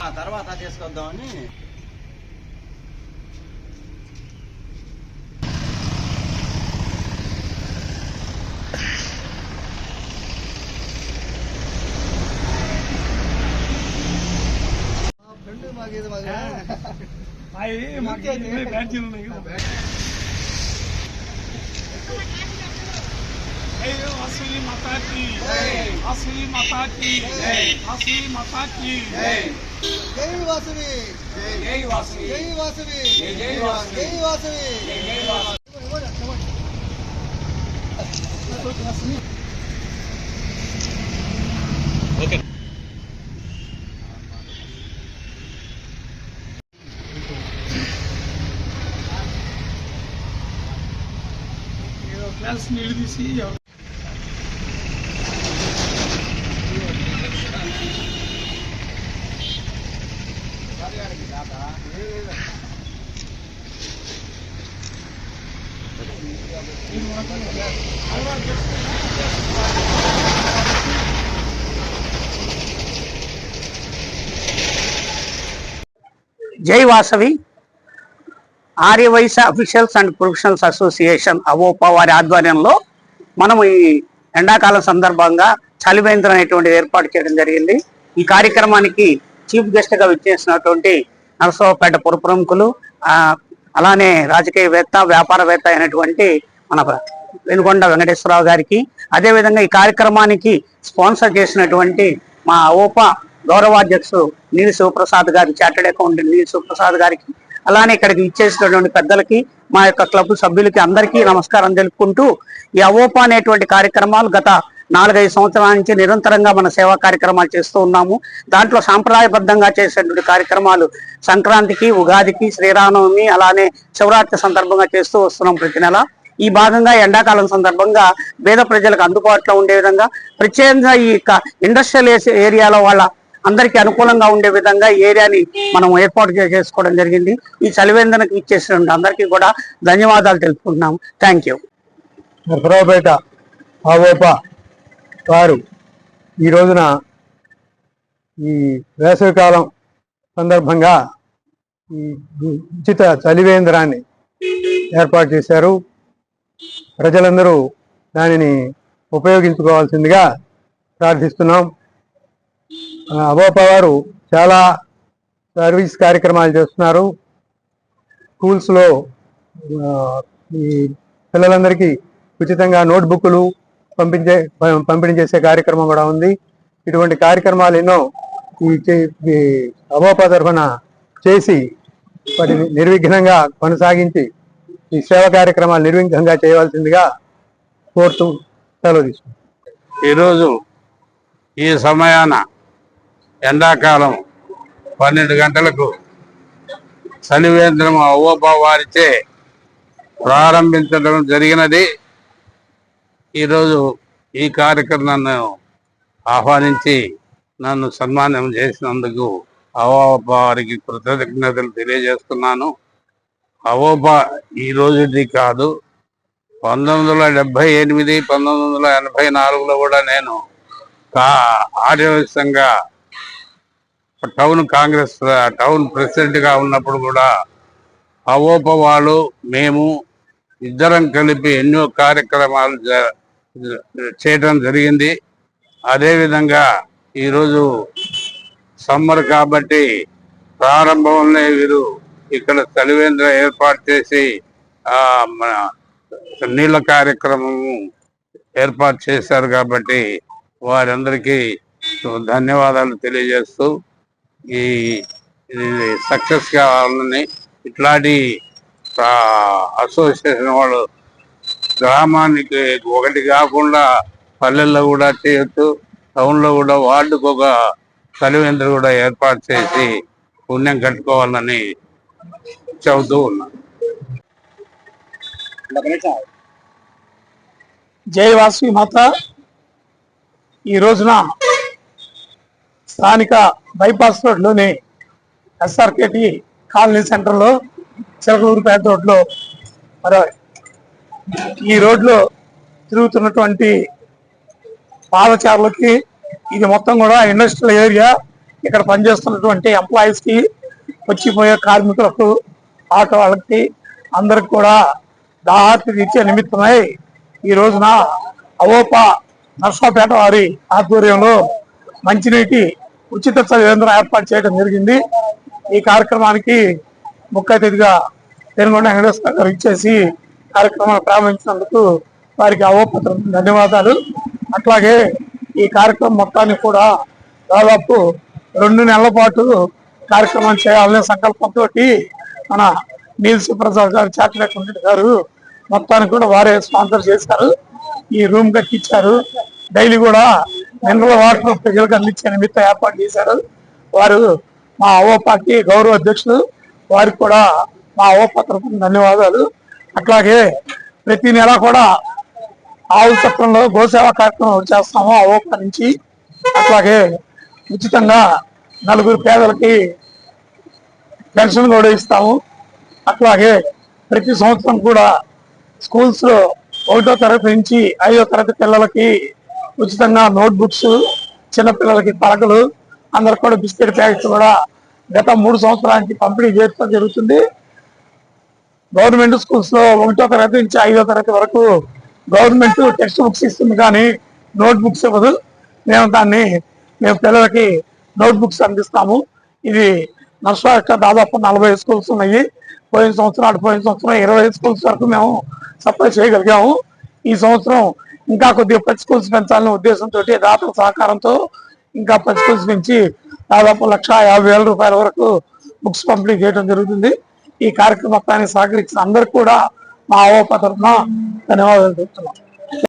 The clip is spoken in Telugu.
ఆ తర్వాత తీసుకొద్దామని అవి మాకు ఇవే బ్యాడ్జీలు ఉన్నాయి అయ్యో అసలు మతాకి అసలు మతాకి అసలు మతాకి జై వాసవి. జై వాసవి. జై వాసవి. జై వాసవి. జై వాసవి. జై వాసవి. గ్లాస్ నీళ్ళు జై Vasavi. Aryavysya officials and professionals association AVOPA వారి ఆధ్వర్యంలో మనం ఈ ఎండాకాలం సందర్భంగా చలివేంద్రం అనేటువంటి ఏర్పాటు చేయడం జరిగింది. ఈ కార్యక్రమానికి చీఫ్ గెస్ట్గా విచ్చేసినటువంటి నరసరావుపేట పురప్రముఖులు ఆ, అలానే రాజకీయవేత్త వ్యాపారవేత్త అయినటువంటి మన వెనుకొండ వెంకటేశ్వరరావు గారికి అదేవిధంగా ఈ కార్యక్రమానికి స్పాన్సర్ చేసినటువంటి మా ఓప గౌరవాధ్యక్షుడు నీలి శివప్రసాద్ గారి చార్టెడ్ అకౌంటెంట్ నీలి శివప్రసాద్ గారికి అలానే ఇక్కడికి ఇచ్చేసినటువంటి పెద్దలకి మా యొక్క క్లబ్ సభ్యులకి అందరికీ నమస్కారం తెలుపుకుంటూ ఈ అవోపా అనేటువంటి కార్యక్రమాలు గత నాలుగైదు సంవత్సరాల నుంచి నిరంతరంగా మన సేవా కార్యక్రమాలు చేస్తూ ఉన్నాము. దాంట్లో సాంప్రదాయబద్ధంగా చేసేటువంటి కార్యక్రమాలు సంక్రాంతికి ఉగాదికి శ్రీరామనవమి అలానే శివరాత్రి సందర్భంగా చేస్తూ వస్తున్నాం ప్రతి నెల. ఈ భాగంగా ఎండాకాలం సందర్భంగా పేద ప్రజలకు అందుబాటులో ఉండే విధంగా ప్రత్యేకంగా ఈ ఇండస్ట్రియల్ ఏరియాలో వాళ్ళ అందరికీ అనుకూలంగా ఉండే విధంగా ఈ ఏరియాని మనం ఏర్పాటు చే- చేసుకోవడం జరిగింది. ఈ చలివేందనకు ఇచ్చేసిన అందరికీ కూడా ధన్యవాదాలు తెలుపుకుంటున్నాము. థ్యాంక్ యూ వారు ఈ రోజున ఈ వేసవికాలం సందర్భంగా ఈ ఉచిత చలివేంద్రాన్ని ఏర్పాటు చేశారు. ప్రజలందరూ దానిని ఉపయోగించుకోవాల్సిందిగా ప్రార్థిస్తున్నాం. అబోప వారు చాలా సర్వీస్ కార్యక్రమాలు చేస్తున్నారు. స్కూల్స్లో ఈ పిల్లలందరికీ ఉచితంగా నోట్బుక్లు పంపించే పంపిణీ చేసే కార్యక్రమం కూడా ఉంది. ఇటువంటి కార్యక్రమాలు ఎన్నో ఈ చే- అవోపా తరఫున చేసి వాటిని నిర్విఘ్నంగా కొనసాగించి ఈ సేవా కార్యక్రమాలు నిర్విఘ్నంగా చేయవలసిందిగా కోరుతూ సెలవు తీసుకుంటాం ఈరోజు ఈ సమయాన ఎండాకాలం పన్నెండు గంటలకు శనివేంద్రం అవ్వబా వారిచే ప్రారంభించడం జరిగినది. ఈరోజు ఈ కార్యక్రమాన్ని ఆహ్వానించి నన్ను సన్మానం చేసినందుకు అవోప వారికి కృతజ్ఞతలు తెలియజేస్తున్నాను. అవోప ఈ రోజుది కాదు పంతొమ్మిది వందల డెబ్బై ఎనిమిది పంతొమ్మిది వందల ఎనభై నాలుగులో కూడా నేను కా టౌన్ కాంగ్రెస్ టౌన్ ప్రెసిడెంట్గా ఉన్నప్పుడు కూడా అవోప వాళ్ళు మేము ఇద్దరం కలిపి ఎన్నో కార్యక్రమాలు చేయటం జరిగింది. అదేవిధంగా ఈరోజు సమ్మర్ కాబట్టి ప్రారంభంలో వీరు ఇక్కడ తలివేంద్ర ఏర్పాటు చేసి మన నీళ్ళ కార్యక్రమము ఏర్పాటు చేశారు కాబట్టి వారందరికీ ధన్యవాదాలు తెలియజేస్తూ ఈ ఇది సక్సెస్ కావాలని ఇట్లాంటి అసోసియేషన్ వాళ్ళు గ్రామానికి ఒకటి కాకుండా పల్లెల్లో కూడా చేయొచ్చు. టౌన్లో కూడా వార్డుకు ఒక చలివేంద్ర కూడా ఏర్పాటు చేసి పుణ్యం కట్టుకోవాలని చెబుతూ ఉన్నాను జై వాసవి మాత. ఈ రోజున స్థానిక బైపాస్ రోడ్లోని ఎస్ఆర్కేటి కాలనీ సెంటర్లో చిలకలూరుపేట రోడ్లో మరి ఈ రోడ్లో తిరుగుతున్నటువంటి పాదచారులకి ఇది మొత్తం కూడా ఇండస్ట్రియల్ ఏరియా ఇక్కడ పనిచేస్తున్నటువంటి ఎంప్లాయీస్కి వచ్చిపోయే కార్మికులకు ఆటో వాళ్ళకి అందరికి కూడా దాహార్తి తీర్చే నిమిత్తమై ఈ రోజున అవోపా నర్సాపేట వారి ఆధ్వర్యంలో మంచినీటి ఉచిత కేంద్రం ఏర్పాటు చేయడం జరిగింది. ఈ కార్యక్రమానికి ముఖ్య అతిథిగా తెనుగొండ వెంకటేశ్వర గారు ఇచ్చేసి కార్యక్రమాన్ని ప్రారంభించినందుకు వారికి అవపత్రం ధన్యవాదాలు. అట్లాగే ఈ కార్యక్రమం మొత్తాన్ని కూడా దాదాపు రెండు నెలల పాటు కార్యక్రమం చేయాలనే సంకల్పంతో మన నీల్సి ప్రసాద్ గారు చార్టెడ్ గారు మొత్తానికి కూడా వారే స్పాన్సర్ చేశారు. ఈ రూమ్ కట్టించారు. డైలీ కూడా మినరల్ వాటర్ ప్రజలకు అందించే నిమిత్తం ఏర్పాటు చేశారు. వారు మా అవోపాకి గౌరవ అధ్యక్షులు వారికి కూడా మా అవో పత్రపు ధన్యవాదాలు. అట్లాగే ప్రతి నెల కూడా ఆవుల చక్రంలో గోసేవ కార్యక్రమం చేస్తాము అవోపా నుంచి అట్లాగే ఉచితంగా నలుగురు పేదలకి పెన్షన్ కూడా ఇస్తాము. అట్లాగే ప్రతి సంవత్సరం కూడా స్కూల్స్లో ఒకటో తరగతి నుంచి ఐదో తరగతి పిల్లలకి ఉచితంగా నోట్బుక్స్ చిన్నపిల్లలకి పలకలు అందరికి కూడా బిస్కెట్ ప్యాకెట్స్ కూడా గత మూడు సంవత్సరానికి పంపిణీ చేయడం జరుగుతుంది. గవర్నమెంట్ స్కూల్స్లో ఒకటో తరగతి నుంచి ఐదో తరగతి వరకు గవర్నమెంట్ టెక్స్ట్ బుక్స్ ఇస్తుంది కానీ నోట్ బుక్స్ ఇవ్వదు. మేము దాన్ని మేము పిల్లలకి నోట్ బుక్స్ అందిస్తాము. ఇది నర్సరా యొక్క దాదాపు నలభై స్కూల్స్ ఉన్నాయి. పోయిన సంవత్సరం అటు పోయిన సంవత్సరం ఇరవై స్కూల్స్ వరకు మేము సప్లై చేయగలిగాము. ఈ సంవత్సరం ఇంకా కొద్దిగా పది స్కూల్స్ పెంచాలనే ఉద్దేశంతో దాతల సహకారంతో ఇంకా పది స్కూల్స్ పెంచి దాదాపు లక్ష యాభై వేల రూపాయల వరకు బుక్స్ పంపిణీ చేయడం జరుగుతుంది. ఈ కార్యక్రమానికి సహకరించిన అందరికి కూడా మా అవోప తరఫున ధన్యవాదాలు చెప్తున్నాం